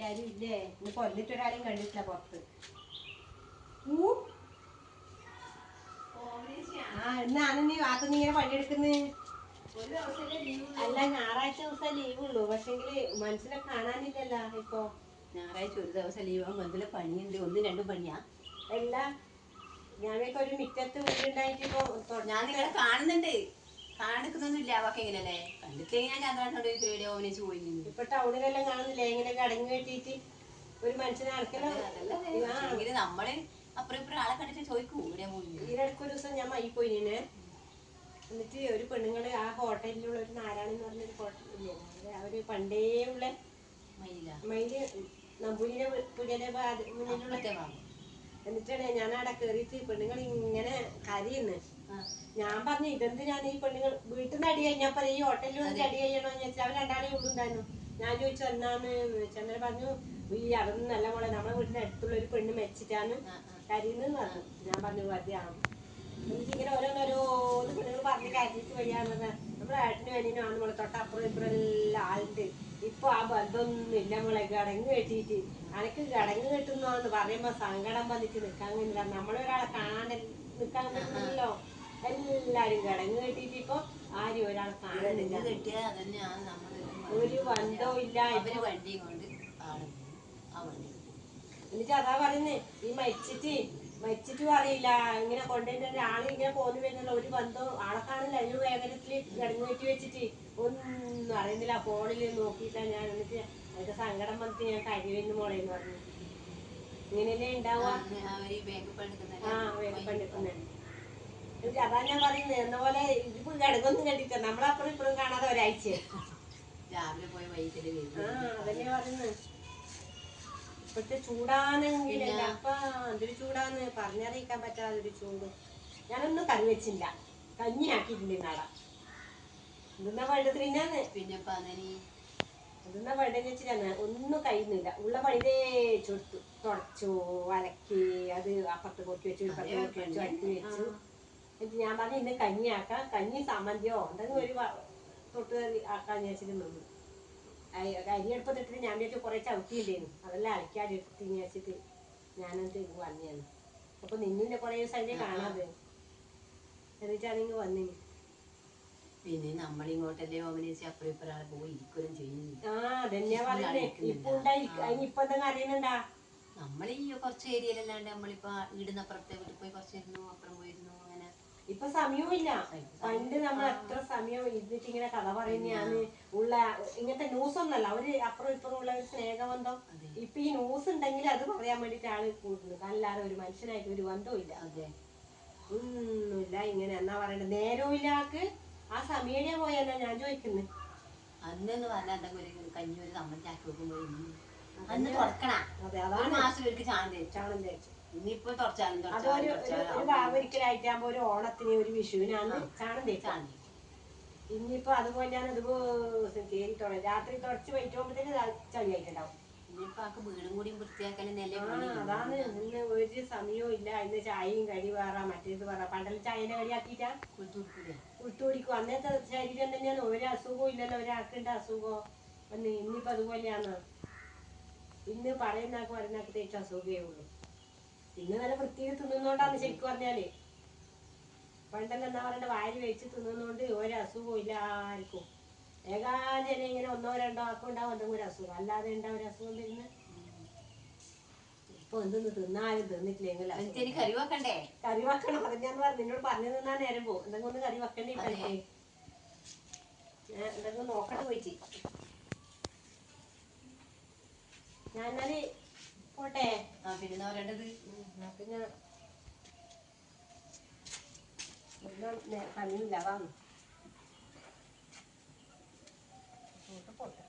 ആരും ഇല്ലേ? ഇന്ന് കൊന്നിട്ടൊരാളെയും കണ്ടിട്ടില്ല പുറത്ത്. ആ എന്നാണ് നീ ഭാഗത്ത് നീ ഇങ്ങനെ പണിയെടുക്കുന്നേ? ഒരു ദിവസമല്ലേ ലീവ് അല്ല ഞായറാഴ്ച ദിവസം ലീവ് ഉള്ളൂ പക്ഷെങ്കിൽ മനസ്സിനെ കാണാനില്ലല്ലോ ഇപ്പൊ. ഞായറാഴ്ച ഒരു ദിവസം ലീവ്. ആകുമ്പോൾ എന്തെങ്കിലും പണിയുണ്ട്. ഒന്നും രണ്ടും പണിയാ. എല്ലാ ഞാനൊക്കെ ഒരു മിറ്റത്ത് വീടുണ്ടായിട്ട് ഇപ്പൊ ഞാൻ നിങ്ങളെ കാണുന്നുണ്ട്. കാണിക്കുന്നൊന്നും ഇല്ല അവക്ക് എങ്ങനെയല്ലേ കണ്ടിട്ടെങ്കിൽ ഞാൻ ചന്ദ്രനോട്. ഇപ്പൊ ടൗണിലെല്ലാം കാണുന്നില്ലേ? കെട്ടിയിട്ട് ഒരു മനുഷ്യനെ നടക്കലോ അതല്ല പക്ഷേങ്കിൽ നമ്മൾ അപ്പുറം ഇപ്പുറം ആളെ കണ്ടിട്ട് ചോദിക്കും ഇവിടെ ഒരു ദിവസം ഞാൻ മൈ പോയിനെ എന്നിട്ട് ഒരു പെണ്ണുങ്ങൾ ആ ഹോട്ടലിലുള്ള ഒരു നാരായണി എന്ന് പറഞ്ഞൊരു ഹോട്ടലില്ലേ അവർ അവർ പണ്ടേ ഉള്ള മയില. മയിൽ നമ്പൂരിനെ പുലിയുടെ മുന്നിലുള്ള എന്നിട്ടാണ് ഞാൻ അവിടെ കയറിയിട്ട് പെണ്ണുങ്ങൾ ഇങ്ങനെ കരയുന്നു. ഞാൻ പറഞ്ഞു ഇതെന്തിനാണ് ഈ പെണ്ണുങ്ങൾ വീട്ടിൽ നിന്ന് അടി പറയും ഈ ഹോട്ടലിൽ വന്ന് അടി കഴിയണോ എന്ന് വെച്ചാൽ അവർ രണ്ടാളെ ഉള്ളുണ്ടായിരുന്നു ഞാൻ ചോദിച്ചു എന്നാന്ന് ചന്ദ്രൻ പറഞ്ഞു ഈ അതൊന്നും നല്ല മോളെ നമ്മളെ വീടിന്റെ അടുത്തുള്ള ഒരു പെണ്ണ് മെച്ചിട്ടാണ് ആ. പറഞ്ഞു. ഞാൻ പറഞ്ഞു അതെയാണ് എനിക്കിങ്ങനെ ഓരോന്നോരോന്ന് പെണ്ണുങ്ങൾ പറഞ്ഞ് കരഞ്ഞിട്ട് വയ്യാന്ന് പറഞ്ഞാൽ നമ്മുടെ ഏട്ടനും അനിയനും ആണ് നമ്മളെ തൊട്ടപ്പുറം ഇപ്പുറം എല്ലാം ആളുണ്ട്. ഇപ്പൊ ആ ബന്ധമൊന്നും ഇല്ല മോളെ ഘടങ്ങ് കെട്ടിയിട്ട്. അനക്ക് ഘടങ്ങ് കെട്ടുന്നോന്ന് പറയുമ്പോ സങ്കടം വന്നിട്ട് നിക്കാൻ കഴിയില്ല നമ്മളൊരാളെ കാണാൻ നിൽക്കാൻ പറ്റില്ലല്ലോ എല്ലാരും കിടങ്ങ് കെട്ടിട്ട് ഇപ്പൊ ആരും ഒരാളെ കാണുന്നില്ല. ഒരു ബന്ധവും ഇല്ല. കൊണ്ട്. വണ്ടി എന്നിട്ട് അതാ പറയുന്നേ ഈ മരിച്ചിട്ട് മരിച്ചിട്ടും അറിയില്ല ഇങ്ങനെ കൊണ്ടുവരുന്ന ആൾ ഇങ്ങനെ പോന്നു വരുന്നില്ല. ഒരു ബന്ധവും ആളെ കാണില്ല അതിന് വേദനത്തിൽ കിടങ്ങ് കെട്ടി വെച്ചിട്ട് ഒന്നും അറിയുന്നില്ല. ഫോണിൽ നോക്കിയില്ല ഞാൻ എന്നിട്ട് അതിന്റെ സങ്കടം വന്നിട്ട് ഞാൻ കഴിവെന്ന് മോളേന്ന് പറഞ്ഞു. ഇങ്ങനെയല്ലേ ഉണ്ടാവുക? ആ വേദപ്പണ്ടെത്തുന്നേ എന്നിട്ട് അതാ ഞാൻ പറയുന്നത് എന്ന പോലെ ഇതിപ്പോ കിടക്കൊന്നും കണ്ടിട്ട് നമ്മളപ്പുറം ഇപ്പഴും കാണാതെ ഒരാഴ്ച. രാവിലെ പോയി വൈകിട്ട് ആ വരും അതല്ലേ പറയുന്നത് ഇപ്പോഴത്തെ ചൂടാണെങ്കിലല്ല അപ്പൊ എന്തൊരു ചൂടാന്ന് പറഞ്ഞറിയിക്കാൻ ചൂട്. ഞാനൊന്നും കറി വെച്ചില്ല. കഞ്ഞി ആക്കിയിട്ടുണ്ട് നാട വേണ്ടത് പിന്നാന്ന്? പിന്നെ വേണ്ടതെന്ന് വെച്ചിട്ടാണ് ഒന്നും കഴിയുന്നില്ല. ഉള്ള പണിതേ ചൊടുത്തു. തുടച്ചു അലക്കി അത് അപ്പുറത്ത് പൊക്കി വെച്ചു ഇപ്പുറത്ത് പൊക്കി വെച്ചു അടുത്ത് വെച്ചു. ഞാൻ പറഞ്ഞു ഇന്ന് കഞ്ഞി ആക്കാം. കഞ്ഞി സാമന്തിയോ? എന്തെങ്കിലും ഒരു തൊട്ട് കറി ആക്കാന്ന് വെച്ചിട്ട് നിന്നു അരി തൊട്ടിട്ട് ഞാൻ വിചാരിച്ചു കുറെ ചവിട്ടിയില്ലേന്നു. അതെല്ലാം അലക്കാതെ എടുത്തിന് വെച്ചിട്ട് ഞാനത് ഇങ്ങ് വന്നതാണ് അപ്പൊ നിന്നിന്റെ കുറെ ദിവസം അതിനെ കാണാതെ. എന്നിട്ടാണെങ്കിൽ വന്നിന് പിന്നെ നമ്മളിങ്ങോട്ടല്ലേ ഓമനേച്ച് അപ്പുറം ഇപ്പുറം പോയി ഇരിക്കലും ചെയ്യുന്നു. ആ അതന്നെയാ പറയുന്നേ ഇപ്പൊ ഉണ്ടായി അതിന് ഇപ്പൊ എന്തെങ്കിലും അറിയുന്നുണ്ടാ നമ്മൾ ഈ കുറച്ച് ഏരിയയിലല്ലാണ്ട് നമ്മളിപ്പോ ഇടുന്ന അപ്പുറത്തെ വീട്ടിൽ പോയി കുറച്ചിരുന്നു അപ്പുറം പോയിരുന്നു അങ്ങനെ ഇപ്പൊ സമയവും ഇല്ല പണ്ട് നമ്മൾ എത്ര സമയം ഇരുന്നിട്ട് ഇങ്ങനെ കഥ പറയുന്നതാണ്. ഉള്ള ഇങ്ങനത്തെ ന്യൂസ് ഒന്നല്ല അവർ അപ്പുറം ഇപ്പുറം ഉള്ള ഒരു സ്നേഹബന്ധം. ഇപ്പൊ ഈ ന്യൂസ് ഉണ്ടെങ്കിൽ അത് പറയാൻ വേണ്ടിട്ടാണ് ആൾ അല്ലാതെ ഒരു മനുഷ്യനായിട്ട് ഒരു ബന്ധവും ഇല്ല. അതെ. ഒന്നുമില്ല. ഇങ്ങനെ എന്നാ പറയണ്ടത് നേരവും ഇല്ല ആൾക്ക്. ആ സമയടിയാ പോയെന്നാ ഞാൻ ചോദിക്കുന്നത് അന്നെന്ന് പറഞ്ഞാൽ എന്തെങ്കിലും ഒരു കഞ്ഞി ഒരു സമ്മതിച്ചാക്കി വെക്കുമ്പോൾ അന്ന് തുറക്കണ അതെ അതാണ്. മാസം ഇവർക്ക് ചാണം തേച്ചു. ചാണം തേച്ചു. ഇനിയിപ്പോ തുടച്ചാലും അതൊരു ഒരു- ഒരു ഭാവൊരിക്കലായിട്ടാകുമ്പോ ഒരു ഓണത്തിന് ഒരു വിഷുവിനാണ് ചാണം തേച്ചാണ് ഇനിയിപ്പോ അതുപോലെ ഞാൻ അതുപോലെയാണ് ഇത് കേറി തുടങ്ങി രാത്രി തുടച്ച് വൈറ്റുമ്പോഴത്തേക്ക് ചളിയായിട്ടുണ്ടാവും ഇനിയിപ്പോ ആക്ക് വീടും കൂടി വൃത്തിയാക്കാൻ നില ആ പണി അതാണ് ഇന്ന് ഒരു സമയവും ഇല്ല. ഇന്ന് ചായയും കടി വേറ മറ്റേത് വേറ. പണ്ടൽ ചായനെ കടി ആക്കിയിട്ടാ കുളിത്തുടുക്കൂലേ കുട്ടുപിടിക്കും അന്നത്തെ ശരീരം തന്നെയാണ്. ഒരു അസുഖവും ഇല്ലല്ലോ. ഒരാൾക്കുണ്ട് അസുഖം. ഒന്ന് ഇന്നിപ്പോ അതുപോലെയാണ് ഇന്ന് പറയുന്നാക്ക് പറയുന്നാക്ക് തേച്ച അസുഖമേ ഉള്ളൂ. ഇന്ന് നല്ല വൃത്തിയിൽ തിന്നുന്നോണ്ടാന്ന് ശരിക്കും പറഞ്ഞാൽ. പണ്ടെല്ലാം എന്താ പറയണ്ട വായിൽ വെച്ച് തിന്നുന്നോണ്ട് ഒരു അസുഖവും ഇല്ല ആർക്കും. ഏകാജന ഇങ്ങനെ ഒന്നോ രണ്ടോ ആക്കും ഉണ്ടാവും എന്തെങ്കിലും ഒരു അസുഖം. അല്ലാതെ ഉണ്ടാവും ഒരു അസുഖം വരുന്ന? ഇപ്പൊ എന്തെന്ന് തിന്നാലും തിന്നിട്ടില്ലെങ്കിൽ കറി വെക്കണ്ടേ? കറി വെക്കണം പറഞ്ഞാന്ന് പറഞ്ഞു. നിന്നോട് പറഞ്ഞു നിന്നാ നേരം പോകും. എന്തെങ്കിലും ഒന്ന് കറി വെക്കണ്ടേ ഞാൻ എന്തെങ്കിലും നോക്കട്ടെ പോയിട്ട് ഞാൻ എന്നാൽ പോട്ടെ. ആ പിന്നെ എന്താ പറയേണ്ടത് ഉം, എന്നാ പിന്നെ ഒന്നും നേ- പണിയില്ല വാ. പോട്ടെ പോട്ടെ.